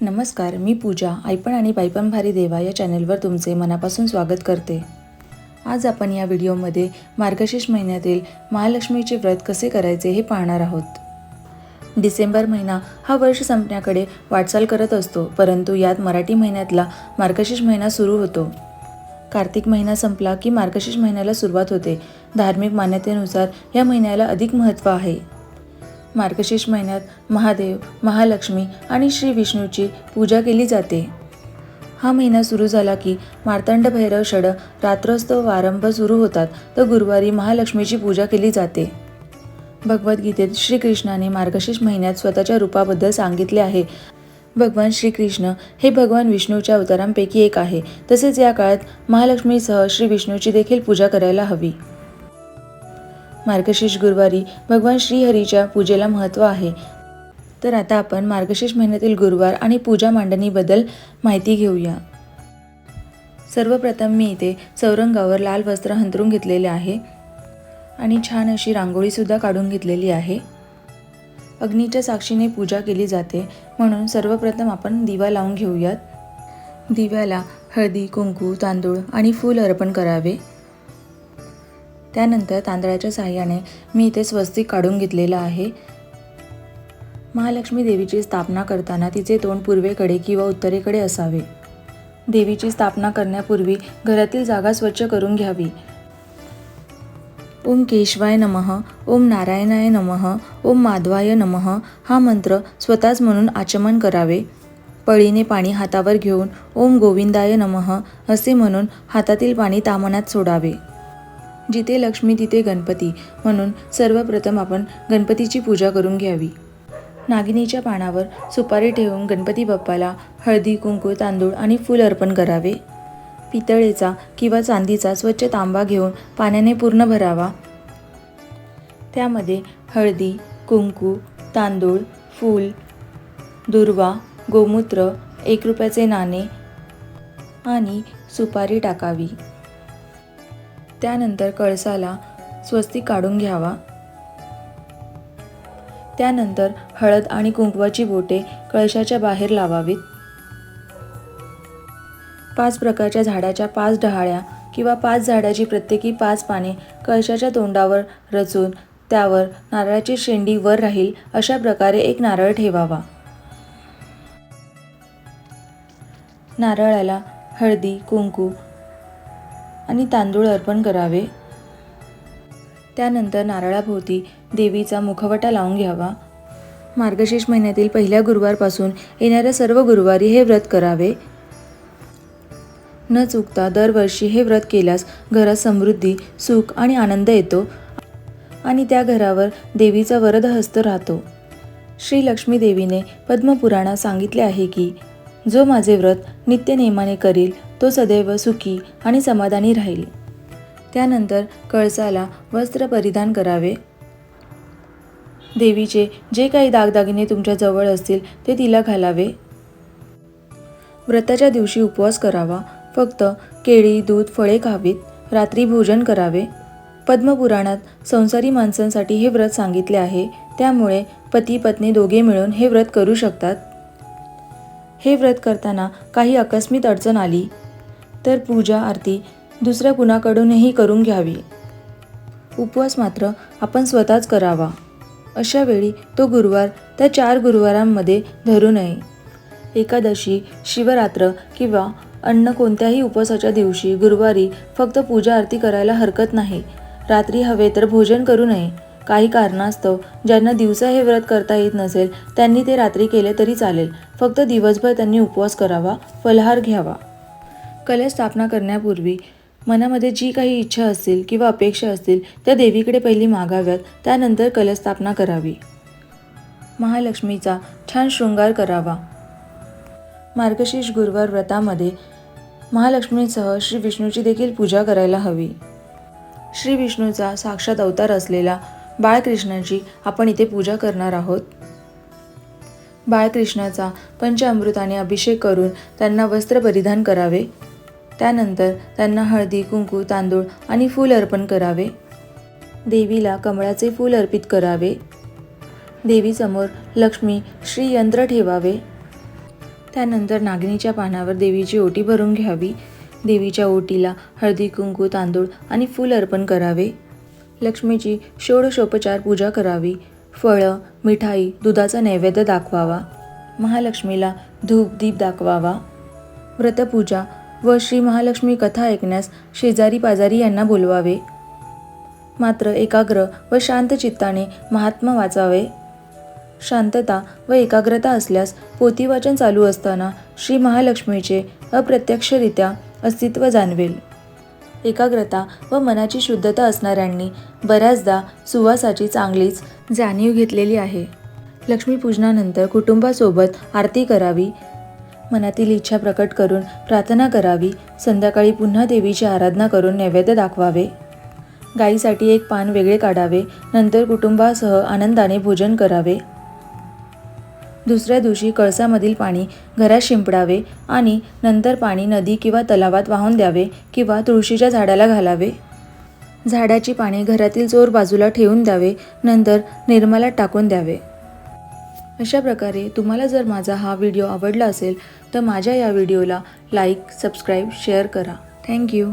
नमस्कार मी पूजा आयपण आणि बायपण भारी देवा या चॅनलवर तुमचे मनापासून स्वागत करते. आज आपण या व्हिडिओमध्ये मार्गशीर्ष महिन्यातील महालक्ष्मीचे व्रत कसे करायचे हे पाहणार आहोत. डिसेंबर महिना हा वर्ष संपण्याकडे वाटचाल करत असतो परंतु यात मराठी महिन्यातला मार्गशीर्ष महिना सुरू होतो. कार्तिक महिना संपला की मार्गशीर्ष महिन्याला सुरुवात होते. धार्मिक मान्यतेनुसार या महिन्याला अधिक महत्त्व आहे. मार्गशीर्ष महिन्यात महादेव महालक्ष्मी आणि श्री विष्णूची पूजा केली जाते. हा महिना सुरू झाला की मार्तंड भैरव षड रात्रोत्सव वारंभ सुरू होतात तर गुरुवारी महालक्ष्मीची पूजा केली जाते. भगवद्गीतेत श्रीकृष्णाने मार्गशीर्ष महिन्यात स्वतःच्या रूपाबद्दल सांगितले आहे. भगवान श्रीकृष्ण हे भगवान विष्णूच्या अवतारांपैकी एक आहे. तसेच या काळात महालक्ष्मीसह श्री विष्णूची देखील पूजा करायला हवी. मार्गशीर्ष गुरुवारी भगवान श्रीहरीच्या पूजेला महत्त्व आहे. तर आता आपण मार्गशीर्ष महिन्यातील गुरुवार आणि पूजा मांडणीबद्दल माहिती घेऊया. सर्वप्रथम मी इथे चौरंगावर लाल वस्त्र हंतरून घेतलेले आहे आणि छान अशी रांगोळीसुद्धा काढून घेतलेली आहे. अग्नीच्या साक्षीने पूजा केली जाते म्हणून सर्वप्रथम आपण दिवा लावून घेऊयात. दिव्याला हळदी कुंकू तांदूळ आणि फूल अर्पण करावे. त्यानंतर तांदळाच्या साह्याने मी इथे स्वस्तिक काढून घेतलेलं आहे. महालक्ष्मी देवीची स्थापना करताना तिचे तोंड पूर्वेकडे किंवा उत्तरेकडे असावे. देवीची स्थापना करण्यापूर्वी घरातील जागा स्वच्छ करून घ्यावी. ओम केशवाय नमः ओम नारायणाय नमः ओम माधवाय नमः हा मंत्र स्वतःच म्हणून आचमन करावे. पळीने पाणी हातावर घेऊन ओम गोविंदाय नमः असे म्हणून हातातील पाणी तामनात सोडावे. जिथे लक्ष्मी तिथे गणपती. म्हणून सर्वप्रथम आपण गणपतीची पूजा करून घ्यावी. नागिनीच्या पानावर सुपारी ठेवून गणपती बाप्पाला हळदी कुंकू तांदूळ आणि फूल अर्पण करावे. पितळेचा किंवा चांदीचा स्वच्छ तांबा घेऊन पाण्याने पूर्ण भरावा. त्यामध्ये हळदी कुंकू तांदूळ फूल दुर्वा गोमूत्र एक रुपयाचे नाणे आणि सुपारी टाकावी. त्यानंतर कळसाला स्वस्तिक काढून घ्यावा. त्यानंतर हळद आणि कुंकवाची बोटे कळशाच्या बाहेर लावावीत. पाच प्रकारच्या झाडाच्या पाच डहाळ्या किंवा पाच झाडाची प्रत्येकी पाच पाने कळशाच्या तोंडावर रचून त्यावर नारळाची शेंडी वर राहील अशा प्रकारे एक नारळ ठेवावा. नारळाला हळदी कुंकू आणि तांदूळ अर्पण करावे. त्यानंतर नारळाभोवती देवीचा मुखवटा लावून घ्यावा. मार्गशीर्ष महिन्यातील पहिल्या गुरुवारपासून येणाऱ्या सर्व गुरुवारी हे व्रत करावे. न चुकता दरवर्षी हे व्रत केल्यास घरात समृद्धी सुख आणि आनंद येतो आणि त्या घरावर देवीचा वरद हस्त राहतो. श्री लक्ष्मी देवीने पद्मपुराणात सांगितले आहे की जो माझे व्रत नित्यनेमाने करील तो सदैव सुखी आणि समाधानी राहील. त्यानंतर कळसाला वस्त्र परिधान करावे. देवीचे जे काही दागदागिने तुमच्याजवळ असतील ते तिला घालावे. व्रताच्या दिवशी उपवास करावा. फक्त केळी दूध फळे खावीत. रात्री भोजन करावे. पद्मपुराणात संसारी माणसांसाठी हे व्रत सांगितले आहे. त्यामुळे पती पत्नी दोघे मिळून हे व्रत करू शकतात. हे व्रत करताना काही आकस्मिक अडचण आली. तर पूजा आरती दुसऱ्या कुणाकडूनही करून घ्यावी. उपवास मात्र आपण स्वतःच करावा. अशा वेळी तो गुरुवार त्या चार गुरुवारांमध्ये धरू नये. एकादशी शिवरात्र किंवा अन्न कोणत्याही उपवासाच्या दिवशी गुरुवारी फक्त पूजा आरती करायला हरकत नाही. रात्री हवे तर भोजन करू नये. काही कारणास्तव ज्यांना दिवसा हे व्रत करता येत नसेल त्यांनी ते रात्री केले तरी चालेल. फक्त दिवसभर त्यांनी उपवास करावा फलहार घ्यावा. कलश स्थापना करण्यापूर्वी मनामध्ये जी काही इच्छा असतील किंवा अपेक्षा असतील त्या देवीकडे पहिली मागाव्यात त्यानंतर कलस्थापना करावी. महालक्ष्मीचा छान शृंगार करावा. मार्गशीर्ष गुरुवार व्रतामध्ये महालक्ष्मीसह श्री विष्णूची देखील पूजा करायला हवी. श्री विष्णूचा साक्षात अवतार असलेला बाळकृष्णाची आपण इथे पूजा करणार आहोत. बाळकृष्णाचा पंचामृताने अभिषेक करून त्यांना वस्त्र परिधान करावे. त्यानंतर त्यांना हळदी कुंकू तांदूळ आणि फूल अर्पण करावे. देवीला कमळाचे फूल अर्पित करावे. देवीसमोर लक्ष्मी श्री यंत्र ठेवावे. त्यानंतर नागणीच्या पानावर देवीची ओटी भरून घ्यावी. देवीच्या ओटीला हळदी कुंकू तांदूळ आणि फूल अर्पण करावे. लक्ष्मीची षोडशोपचार पूजा करावी. फळं मिठाई दुधाचा नैवेद्य दाखवावा. महालक्ष्मीला धूप दीप दाखवावा. व्रतपूजा व श्री महालक्ष्मी कथा ऐकण्यास शेजारी पाजारी यांना बोलवावे. मात्र एकाग्र व शांत चित्ताने महात्मा वाचावे. शांतता व एकाग्रता असल्यास पोथीवाचन चालू असताना श्री महालक्ष्मीचे अप्रत्यक्षरित्या अस्तित्व जाणवेल. एकाग्रता व मनाची शुद्धता असणाऱ्यांनी बऱ्याचदा सुवासाची चांगलीच जाणीव घेतलेली आहे. लक्ष्मीपूजनानंतर कुटुंबासोबत आरती करावी मनातील इच्छा प्रकट करून प्रार्थना करावी. संध्याकाळी पुन्हा देवीची आराधना करून नैवेद्य दाखवावे. गाईसाठी एक पान वेगळे काढावे. नंतर कुटुंबासह आनंदाने भोजन करावे. दुसऱ्या दिवशी कळसामधील पाणी घरात शिंपडावे आणि नंतर पाणी नदी किंवा तलावात वाहून द्यावे किंवा तुळशीच्या झाडाला घालावे. झाडाची पाने घरातील चोर बाजूला ठेवून द्यावे. नंतर निर्मलात टाकून द्यावे. अशा प्रकारे तुम्हाला जर माझा हा व्हिडिओ आवडला असेल तर माझ्या या व्हिडिओला लाईक सबस्क्राईब शेअर करा. Thank you